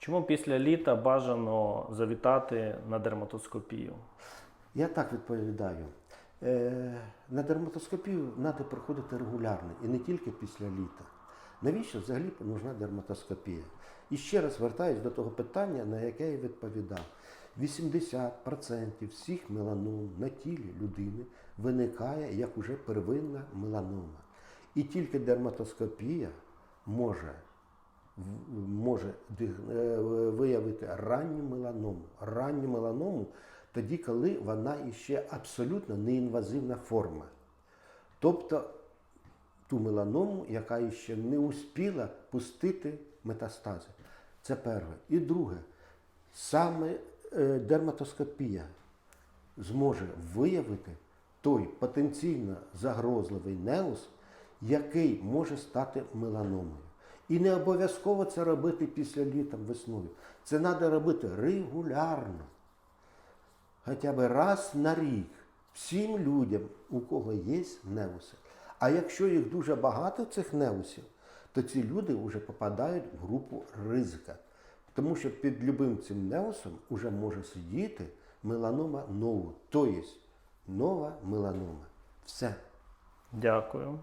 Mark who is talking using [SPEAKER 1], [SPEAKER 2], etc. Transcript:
[SPEAKER 1] Чому після літа бажано завітати на дерматоскопію?
[SPEAKER 2] Я так відповідаю. Е, на дерматоскопію треба приходити регулярно і не тільки після літа. Навіщо взагалі нужна дерматоскопія? І ще раз вертаюсь до того питання, на яке я відповідав. 80% всіх меланом на тілі людини виникає як уже первинна меланома. І тільки дерматоскопія може може е, виявити ранню меланому. Ранню меланому тоді, коли вона іще абсолютно неінвазивна форма. Тобто ту меланому, яка ще не успіла пустити метастази. Це перше. І друге, саме е, дерматоскопія зможе виявити той потенційно загрозливий неус, який може стати меланомою. І не обов'язково це робити після літом весною. Це треба робити регулярно. Хоча б раз на рік всім людям, у кого є неуси. А якщо їх дуже багато, цих неусів, то ці люди вже попадають в групу ризика. Тому що під любим цим неусом вже може сидіти меланома нову, тобто нова меланома. Все.
[SPEAKER 1] Дякую.